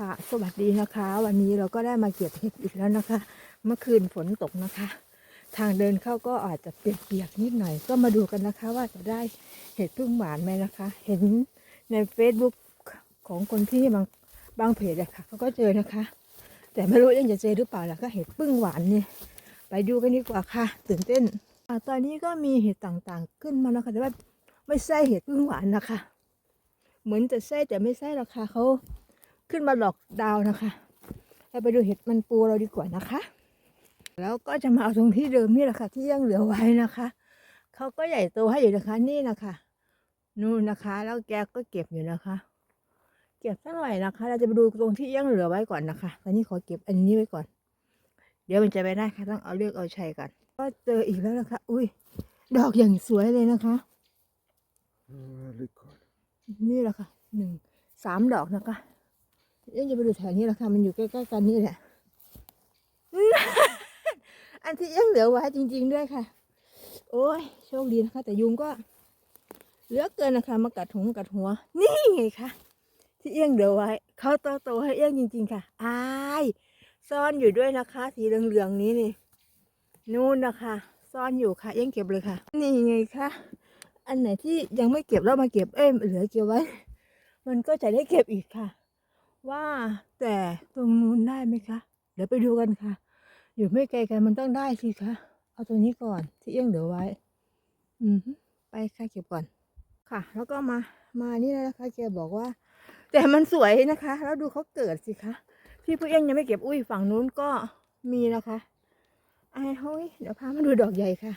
ค่ะ สวัสดีนะคะ วันนี้เราก็ได้มาเก็บเห็ดอีกแล้วนะคะ เมื่อคืนฝนตกนะคะ ทางเดินเข้าก็อาจจะเปียกๆนิดหน่อย ก็มาดูกันนะคะ ว่าจะได้เห็ดพึ่งหวานไหมนะคะ เห็นใน Facebook ของคนที่บางบางเพจอะค่ะเขาก็เจอนะคะ แต่ไม่รู้ยังจะเจอหรือเปล่าล่ะก็เห็ดพึ่งหวานเนี่ยไปดูกันดีกว่าค่ะ ตื่นเต้นอตอนนี้ก็มีเห็ดต่างๆขึ้นมาแล้วค่ะแต่ว่าไม่ใช่เห็ดพึ่งหวานนะคะ เหมือนจะใช่แต่ไม่ใช่หรอกค่ะเขา ขึ้นมาหลอกดาวนะคะเราไปดูเห็ดมันปูเราดีกว่านะคะ แล้วก็จะมาเอาตรงที่เดิมนี่แหละค่ะ ที่ยังเหลือไว้นะคะเขาก็ใหญ่โตให้อยู่นะคะนี่นะคะนู่นนะคะ แล้วแกก็เก็บอยู่นะคะ เก็บสักหน่อยนะคะ เราจะไปดูตรงที่ยังเหลือไว้ก่อนนะคะตอนนี้ขอเก็บอันนี้ไว้ก่อน เดี๋ยวมันจะไม่ได้ค่ะต้องเอาเลือกเอาชัยก่อนก็เจออีกแล้วนะคะ อุ้ยดอกอย่างสวยเลยนะคะ Väldigt gott. นี่แหละค่ะหนึ่งสามดอกนะคะ ยังจะไปดูแถวนี้แหละค่ะ มันอยู่ใกล้ๆกันนี่แหละ อันที่ยังเหลือไว้จริง ๆ ด้วยค่ะ โอ้ยโชคดีนะคะ แต่ยุงก็เหลือเกินนะคะ มากัดหงกัดหัว นี่ไงคะที่เอี้ยงเหลือไว้เขาโตโตๆให้เอี้ยงจริง ๆ ค่ะอายซ่อนอยู่ด้วยนะคะ สีเหลืองๆนี้นี่นู่นนะคะ ซ่อนอยู่ค่ะเอี้ยงเก็บเลยค่ะ นี่ไงคะอันไหนที่ยังไม่เก็บแล้วมาเก็บเอ้ยเหลือเก็บไว้ มันก็จะได้เก็บอีกค่ะ ว่าแต่ตรงนู้นได้ไหมคะ เดี๋ยวไปดูกันค่ะ อยู่ไม่ไกลกันมันต้องได้สิคะเอาตรงนี้ก่อนที่เอี้ยงเหลือไว้ อืมฮึไปค่ะเก็บก่อน ค่ะ แล้วก็มามานี่แล้วนะคะแกบอกว่า แต่มันสวยนะคะ แล้วดูเขาเกิดสิคะที่ผู้เอี้ยงยังไม่เก็บอุ้ยฝั่งนู้นก็มีนะคะไอ้เฮ้ยเดี๋ยวพามาดูดอกใหญ่ค่ะ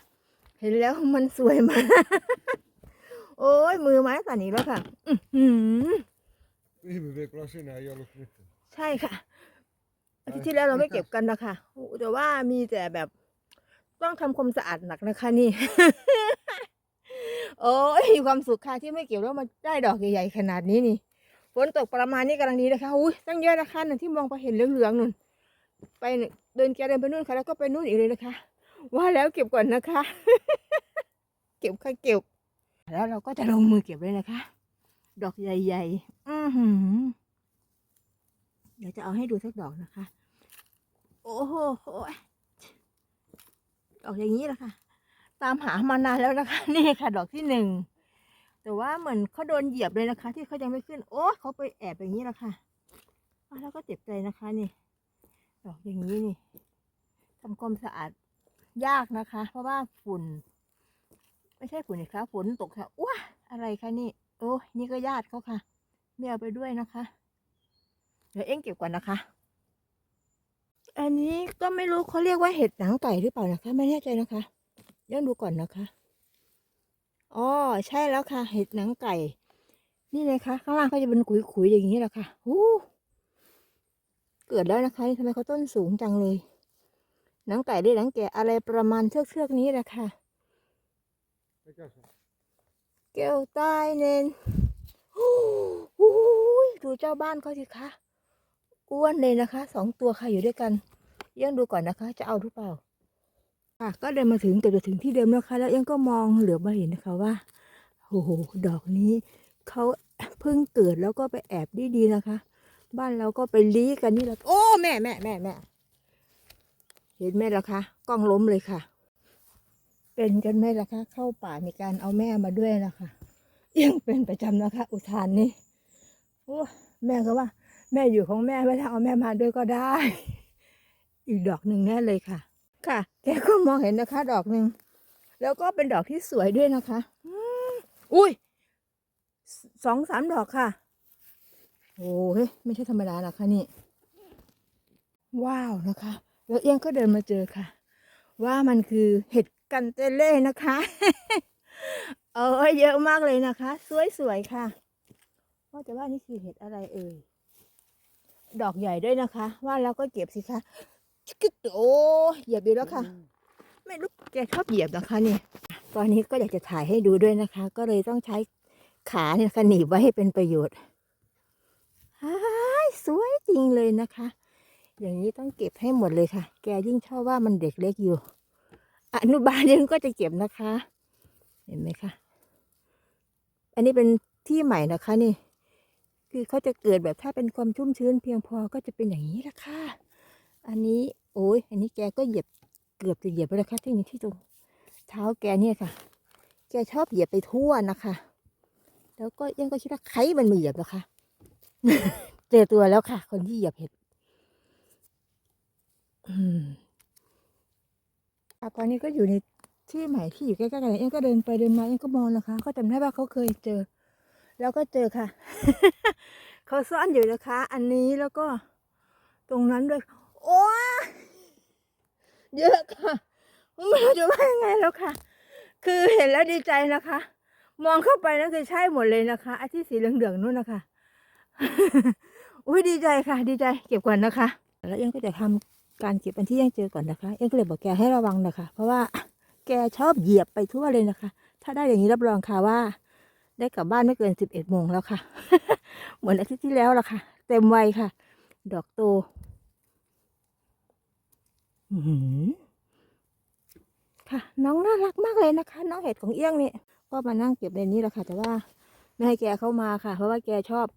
เห็นแล้วมันสวยมากโอ้ยมือไม้สั่นอีกแล้วค่ะ อื้ 20-vuotiaana ei ollut mitään. ใช่ค่ะอาทิตย์ที่แล้วเราไม่เก็บกันนะคะโอ้แต่ว่ามีแต่แบบต้องทำความสะอาดหนักนะคะนี่ โอ้ยมีความสุขค่ะที่ไม่เก็บแล้วมาได้ดอกใหญ่ๆขนาดนี้นี่ฝนตกประมาณนี้กำลังดีนะคะอุ้ยตั้งเยอะนะคะนั่นที่มองไปเห็นเหลืองๆนู่น ไปเนี่ยเดินแกเดินไปนู่นค่ะ แล้วก็ไปนู่นอีกเลยนะคะ ว่าแล้วเก็บก่อนนะคะ เก็บค่ะเก็บ แล้วเราก็จะลงมือเก็บเลยนะคะ ดอกใหญ่ๆ อือหือ เดี๋ยวจะเอาให้ดูสักดอกนะคะ โอ้โหดอกอย่างนี้แหละค่ะ ตามหามานานแล้วนะคะ นี่ค่ะ ดอกที่หนึ่ง แต่ว่าเหมือนเขาโดนเหยียบเลยนะคะ ที่เขายังไม่ขึ้น โอ้เขาไปแอบอย่างนี้แหละค่ะแล้วก็เจ็บใจนะคะนี่ ดอกอย่างนี้นี่ทำความสะอาดยากนะคะ เพราะว่าฝุ่น ไม่ใช่ฝุ่นนี่ครับฝนตกค่ะว้าอะไรคะนี่ อ้นี่ก็ญาติเขาค่ะ ไม่เอาไปด้วยนะคะ เดี๋ยวเอ็งเก็บก่อนนะคะ อันนี้ก็ไม่รู้เขาเรียกว่าเห็ดหนังไก่หรือเปล่านะคะ ไม่แน่ใจนะคะยังดูก่อนนะคะอ๋อใช่แล้วค่ะ เห็ดหนังไก่ นี่เลยค่ะข้างล่างเขาจะเป็นขุยๆอย่างนี้แหละค่ะหูเกิดแล้วนะคะนี่ทำไมเขาต้นสูงจังเลยหนังไก่ด้วยหนังแกะอะไรประมาณเชือกๆนี้แหละค่ะ แก้วใต้เนนโอ้โหดูเจ้าบ้านเขาสิคะ อ้วนเลยนะคะ สองตัวค่ะอยู่ด้วยกันเยังดูก่อนนะคะ จะเอาหรือเปล่า ค่ะ ก็เดินมาถึงเกือบจะถึงที่เดิมแล้วค่ะ แล้วยังก็มองเหลือบมาเห็นนะคะว่า โอ้โห ดอกนี้เขาเพิ่งเกิดแล้วก็ไปแอบดีๆนะคะ บ้านเราก็ไปลี้กันนี่แหละ โอ้แม่แม่แม่แม่ เห็นไหมล่ะคะ กล้องล้มเลยค่ะ เป็นกันไหมล่ะคะ เข้าป่ามีการเอาแม่มาด้วยนะคะยังเป็นประจำนะคะ อุทานนี้โอ้แม่ก็ว่า แม่อยู่ของแม่ไม่ต้องเอาแม่มาด้วยก็ได้ อีกดอกหนึ่งแน่เลยค่ะ ค่ะ แกก็มองเห็นนะคะ ดอกหนึ่งแล้วก็เป็นดอกที่สวยด้วยนะคะอุ้ยสองสามดอกค่ะ โอ้ยไม่ใช่ธรรมดานะค่ะนี่ ว้าวนะคะ แล้วเอียงก็เดินมาเจอค่ะ ว่ามันคือเห็ด กันเตเล่นะคะ เออเยอะมากเลยนะคะ สวยๆค่ะว่าแต่ว่านี่คือเห็ดอะไรเอ่ย ดอกใหญ่ด้วยนะคะ ว่าแล้วก็เก็บสิคะชิคกี้โอ้เหยียบอยู่แล้วค่ะ ไม่รู้แกชอบเหยียบนะคะนี่ ตอนนี้ก็อยากจะถ่ายให้ดูด้วยนะคะ ก็เลยต้องใช้ขาเนี่ยค่ะหนีบไว้ให้เป็นประโยชน์อ้ายสวยจริงเลยนะคะ อย่างนี้ต้องเก็บให้หมดเลยค่ะ แกยิ่งชอบว่ามันเด็กเล็กอยู่ อนุบาลยังก็จะเก็บนะคะ เห็นไหมคะ อันนี้เป็นที่ใหม่นะคะนี่ คือเขาจะเกิดแบบถ้าเป็นความชุ่มชื้นเพียงพอก็จะเป็นอย่างนี้ละค่ะ อันนี้โอ้ยอันนี้แกก็เหยียบเกือบจะเหยียบไปแล้วค่ะที่นี่ที่ตรงเท้าแกเนี่ยค่ะ แกชอบเหยียบไปทั่วนะคะ แล้วก็ยังก็คิดว่าใครมันมาเหยียบเหรอคะเจอตัวแล้วค่ะ คนที่เหยียบเห็ด อืม อะตอนนี้ก็อยู่ในที่ใหม่ที่อยู่ใกล้ๆกันเองก็เดินไปเดินมาเองก็มองนะคะ ก็จำได้ว่าเขาเคยเจอ แล้วก็เจอค่ะ เขาซ่อนอยู่นะคะ อันนี้แล้วก็ตรงนั้นด้วย โอ้เยอะค่ะไม่รู้จะว่ายังไงแล้วค่ะ คือเห็นแล้วดีใจนะคะ มองเข้าไปนั่นคือใช่หมดเลยนะคะไอ้ที่สีเหลืองๆนู่นนะคะ อุ้ยดีใจค่ะ ดีใจ เก็บก่อนนะคะ แล้วยังก็จะทำ การเก็บอันที่ยังเจอก่อนนะคะ เอ็งก็เลยบอกแกให้ระวังนะคะ เพราะว่าแกชอบเหยียบไปทั่วเลยนะคะ ถ้าได้อย่างนี้รับรองค่ะว่า ได้กลับบ้านไม่เกินสิบเอ็ดโมงแล้วค่ะ เหมือนอาทิตย์ที่แล้วละค่ะ เต็มวัยค่ะ ดอกโตค่ะ น้องน่ารักมากเลยนะคะ น้องเห็ดของเอี้ยงนี่ก็มานั่งเก็บในนี้แหละค่ะ แต่ว่าไม่ให้แกเข้ามาค่ะ เพราะว่าแกชอบ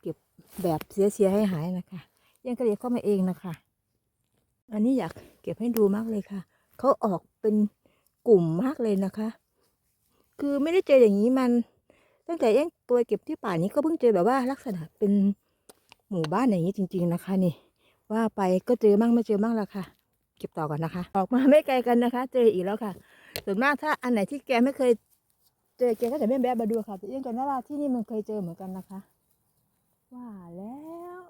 เก็บแบบเสียๆให้หายนะคะเอี้ยงก็เลยเข้ามาเองนะคะ อันนี้อยากเก็บให้ดูมากเลยค่ะ เขาออกเป็นกลุ่มมากเลยนะคะ คือไม่ได้เจออย่างนี้มัน ตั้งแต่เอ็งตัวเก็บที่ป่านี้ก็เพิ่งเจอแบบว่าลักษณะเป็นหมู่บ้านอย่างนี้จริง ๆนะคะ นี่ ว่าไปก็เจอมั่งไม่เจอมั่งละค่ะ เก็บต่อก่อนนะคะ ออกมาไม่ไกลกันนะคะ เจออีกแล้วค่ะ ส่วนมากถ้าอันไหนที่แกไม่เคย เจอแกก็จะไม่แวะมาดูค่ะแต่เอ็งกันว่าที่นี่มันเคยเจอเหมือนกันนะคะ ว่าแล้ว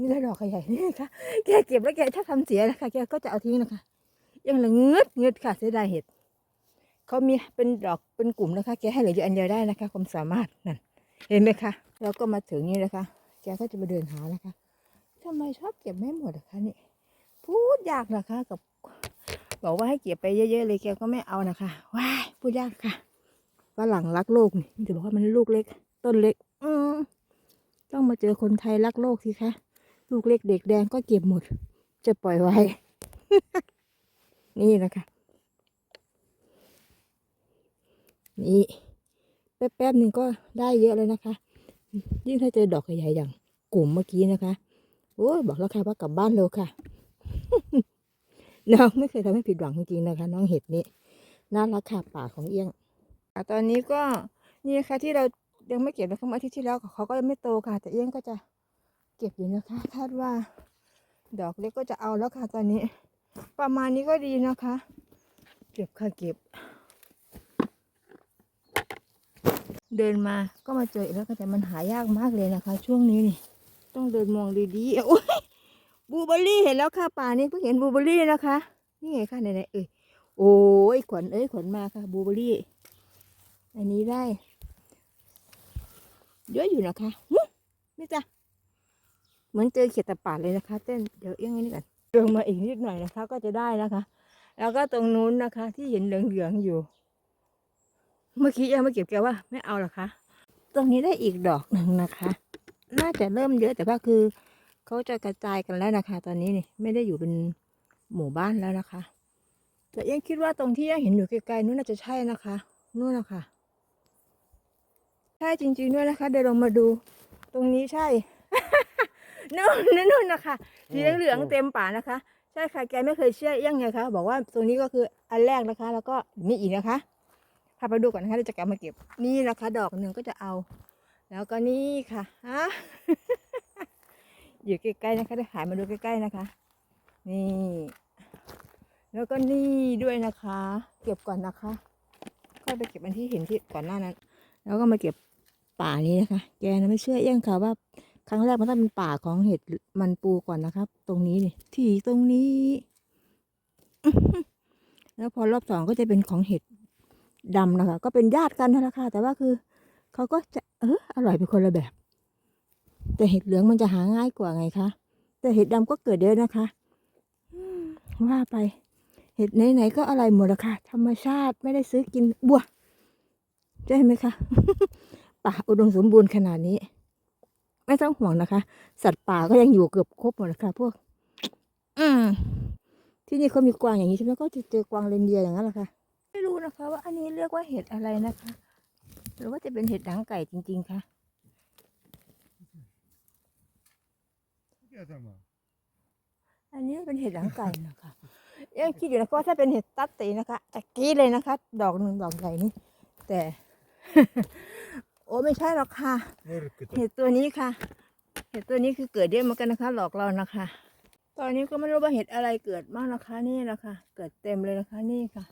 นี่ลยดอกใหญ่นี่ค่ะแกเก็บแล้วแกถ้าทำเสียนะคะแกก็จะเอาทิ้งนะคะ ยังเหลือเงืดเงืดค่ะเสียดายเห็ดเขามีเป็นดอกเป็นกลุ่มนะคะแกให้เหลืออยู่อันเดียวได้นะคะ ความสามารถนั่นเห็นไหมคะแล้วก็มาถึงนี่นะคะ แกก็จะมาเดินหานะคะทำไมชอบเก็บไม่หมดอะคะนี่พูดยากนะคะ กับ บอกว่าให้เก็บไปเยอะๆเลยแกก็ไม่เอานะคะว้ายพูดยากค่ะฝรั่งรักโลกนี่จะบอกว่ามันลูกเล็ก ต้นเล็ก อืมต้องมาเจอคนไทยรักโลกสิคะ ลูกเล็กเด็กแดงก็เก็บหมด จะปล่อยไว้ นี่นะคะ นี่แป๊บๆหนึ่งก็ได้เยอะเลยนะคะ ยิ่งถ้าเจอดอกใหญ่ๆอย่างกลุ่มเมื่อกี้นะคะ โอ้บอกแล้วค่ะว่ากลับบ้านเร็วค่ะ น้องไม่เคยทำให้ผิดหวังจริงๆนะคะ น้องเห็ดนี่น่ารักค่ะป่าของเอี้ยงอะตอนนี้ก็นี่ค่ะที่เรายังไม่เก็บนะคะเมื่ออาทิตย์ที่แล้วเขาก็ยังไม่โตค่ะ แต่เอี้ยงก็จะ เก็บอยู่นะคะ คาดว่า ดอกเล็กก็จะเอาแล้วค่ะตอนนี้ ประมาณนี้ก็ดีนะคะ เก็บค่ะเก็บ เดินมาก็มาเจออีกแล้วค่ะแต่มันหายากมากเลยนะคะ ช่วงนี้นี่ ต้องเดินมองดีๆโอ้ยบูเบอร์รี่เห็นแล้วค่ะป่านี้เพิ่งเห็นบูเบอร์รี่นะคะ นี่ไงค่ะไหนๆเอ้ยโอ้ยขวัญเอ้ยขวัญมาค่ะบูเบอร์รี่ อันนี้ได้เยอะอยู่นะคะนี่จ้ะ เหมือนเจอเขียดตะปาดเลยนะคะ เต้นเดี๋ยวเอี้ยงนี่ก่อนเดินมาอีกนิดหน่อยนะคะ ก็จะได้นะคะ แล้วก็ตรงนู้นนะคะ ที่เห็นเหลืองๆอยู่ เมื่อกี้ยังไม่เก็บแกว่าไม่เอาหรอคะ ตรงนี้ได้อีกดอกหนึ่งนะคะ น่าจะเริ่มเยอะแต่ว่าคือเขาจะกระจายกันแล้วนะคะ ตอนนี้นี่ไม่ได้อยู่เป็นหมู่บ้านแล้วนะคะแต่ยังคิดว่าตรงที่ยังเห็นอยู่ไกลๆนู้นน่าจะใช่นะคะนู่นนะคะใช่จริง ๆด้วยนะคะเดินลงมาดู ตรงนี้ใช่ นู่นนู่นนู่นนะคะสีเหลืองๆเต็มป่านะคะ ใช่ค่ะแกไม่เคยเชื่อเอี้ยังไงคะบอกว่าตรงนี้ก็คืออันแรกนะคะ แล้วก็มีอีกนะคะพาไปดูก่อนนะคะเดี๋ยวจะกลับมาเก็บนี่นะคะ ดอกหนึ่งก็จะเอา แล้วก็นี่ค่ะฮะอยู่ใกล้ๆนะคะได้ขายมาดูใกล้ๆนะคะ นี่ แล้วก็นี่ด้วยนะคะ เก็บก่อนนะคะค่อยไปเก็บอันที่เห็นที่ก่อนหน้านั้น แล้วก็มาเก็บป่านี้นะคะ แกนะไม่เชื่อเอี้ยงค่ะว่า ครั้งแรกมันต้องเป็นป่าของเห็ดมันปูก่อนนะครับ ตรงนี้นี่ที่ตรงนี้ แล้วพอรอบสองก็จะเป็นของเห็ดดำนะคะ ก็เป็นญาติกันนั่นแหละค่ะ แต่ว่าคือเขาก็จะเอออร่อยเป็นคนละแบบ แต่เห็ดเหลืองมันจะหาง่ายกว่าไงคะแต่เห็ดดำก็เกิดเยอะนะคะว่าไป เห็ดไหนๆก็อร่อยหมดละค่ะ ธรรมชาติไม่ได้ซื้อกินบัวใช่ไหมคะป่าอุดมสมบูรณ์ขนาดนี้ ไม่ต้องห่วงนะคะ สัตว์ป่าก็ยังอยู่เกือบครบหมดนะคะพวก อืมที่นี่เขามีกวางอย่างนี้ใช่ไหมก็จะเจอกวางเรนเดียร์อย่างนั้นแหละค่ะ ไม่รู้นะคะ ว่าอันนี้เรียกว่าเห็ดอะไรนะคะ หรือว่าจะเป็นเห็ดดังไก่จริง ๆคะอันนี้เป็นเห็ดหนังไก่นะคะยังคิดอยู่นะว่าถ้าเป็นเห็ดตัดตีนะคะตะกี้เลยนะคะ ดอกหนึ่งดอกใหญ่นี่แต่ อ้ไม่ใช่หรอกค่ะ Myrkkytä. เห็ดตัวนี้ค่ะ เห็ดตัวนี้คือเกิดเยอะเหมือนกันนะคะ หลอกเรานะคะ ตอนนี้ก็ไม่รู้ว่าเห็ดอะไรเกิดบ้างนะคะนี่นะคะเกิดเต็มเลยนะคะนี่ค่ะ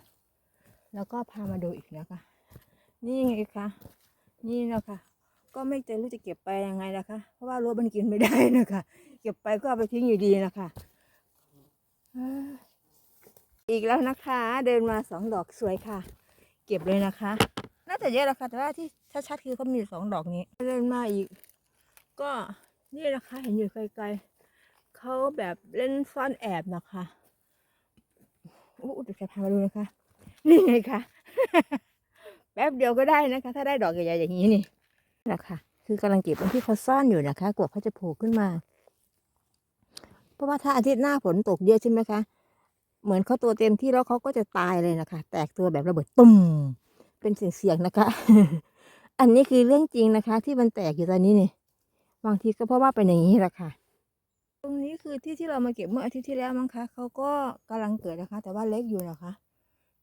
แล้วก็พามาดูอีกนะคะ นี่ไงคะนี่นะคะ ก็ไม่จะรู้จะเก็บไปยังไงนะคะ เพราะว่ารั้วมันกินไม่ได้นะคะ เก็บไปก็เอาไปทิ้งอยู่ดีนะคะเอ้ยอีกแล้วนะคะ เดินมาสองดอกสวยค่ะ เก็บเลยนะคะ น่าจะเยอะแล้วค่ะแต่ว่าที่ ชัดๆคือเขามีสองดอกนี้เดินมาอีก ก็นี่นะคะเห็นอยู่ไกลๆเขาแบบเล่นซ่อนแอบนะคะโอ้เดี๋ยวจะพามาดูนะคะ นี่ไงคะแป๊บเดียวก็ได้นะคะ ถ้าได้ดอกใหญ่ๆอย่างนี้นี่นะคะคือกำลังเก็บตรงที่เขาซ่อนอยู่นะคะกว่าเขาจะโผล่ขึ้นมา เพราะว่าถ้าอาทิตย์หน้าฝนตกเยอะใช่ไหมคะเหมือนเขาตัวเต็มที่แล้วเขาก็จะตายเลยนะคะ แตกตัวแบบระเบิดตุ่มเป็นเสียงๆนะคะ อันนี้คือเรื่องจริงนะคะ ที่มันแตกอยู่ตอนนี้เนี่ยบางทีก็เพราะว่าเป็นอย่างนี้แหละค่ะ ตรงนี้คือที่ที่เรามาเก็บเมื่ออาทิตย์ที่แล้วมั้งคะเขาก็กำลังเกิดนะคะ แต่ว่าเล็กอยู่นะคะ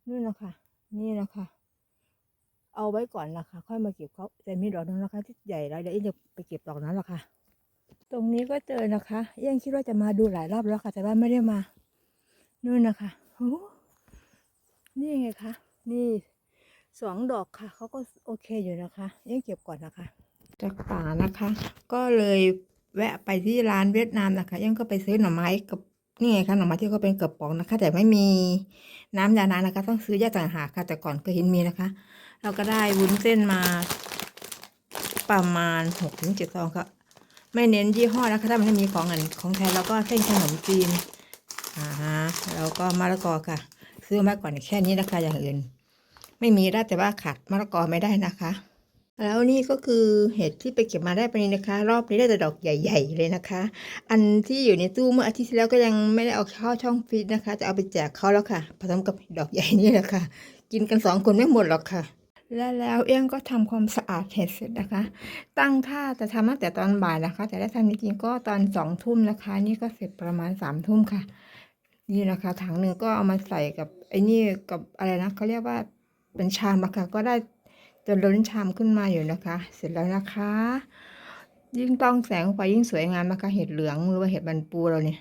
นู่นนะคะ นี่นะคะ เอาไว้ก่อนนะคะ ค่อยมาเก็บเขาแต่มีดอกนึงนะคะ ที่ใหญ่แล้วเดี๋ยวอีกจะไปเก็บดอกนั้นหรอกค่ะ ตรงนี้ก็เจอนะคะยังคิดว่าจะมาดูหลายรอบแล้วค่ะ แต่ว่าไม่ได้มานู่นนะคะโอ้นี่ไงคะนี่ สองดอกค่ะเขาก็โอเคอยู่นะคะยังเก็บก่อนนะคะจากป่านะคะ ก็เลยแวะไปที่ร้านเวียดนามนะคะ ยังก็ไปซื้อหน่อไม้กับนี่ไงคะหน่อไม้ที่เขาเป็นกระป๋องนะคะ แต่ไม่มีน้ำยานานะคะ ต้องซื้อแยกต่างหากค่ะ แต่ก่อนเคยเห็นมีนะคะ เราก็ได้วุ้นเส้นมาประมาณหกถึงเจ็ดซองค่ะ ไม่เน้นยี่ห้อนะคะถ้ามันไม่มีของอันของไทยเราก็เส้นขนมจีนอ่าฮะแล้วก็มะละกอค่ะ ซื้อมาก่อนแค่นี้นะคะอย่างอื่น ไม่มีได้แต่ว่าขาดมะละกอไม่ได้นะคะ แล้วนี่ก็คือเห็ดที่ไปเก็บมาได้ไปนี้นะคะ รอบนี้ได้แต่ดอกใหญ่ ๆ เลยนะคะ อันที่อยู่ในตู้เมื่ออาทิตย์ที่แล้วก็ยังไม่ได้เอาเข้าช่องฟรีซนะคะ จะเอาไปแจกเขาแล้วค่ะผสมกับดอกใหญ่นี่แหละค่ะ กินกันสองคนไม่หมดหรอกค่ะและแล้วเอี้ยงก็ทำความสะอาดเห็ดเสร็จนะคะ ตั้งท่าจะทำตั้งแต่ตอนบ่ายนะคะ แต่ได้ทำจริงๆก็ตอนสองทุ่มนะคะ นี่ก็เสร็จประมาณสามทุ่มค่ะ นี่นะคะถังหนึ่งก็เอามาใส่กับไอ้นี่กับอะไรนะเขาเรียกว่า เป็นชามนะคะก็ได้จนล้นชามขึ้นมาอยู่นะคะ เสร็จแล้วนะคะ ยิ่งต้องแสงไฟยิ่งสวยงามนะคะเห็ดเหลืองหรือว่าเห็ดบรรปูเราเนี่ย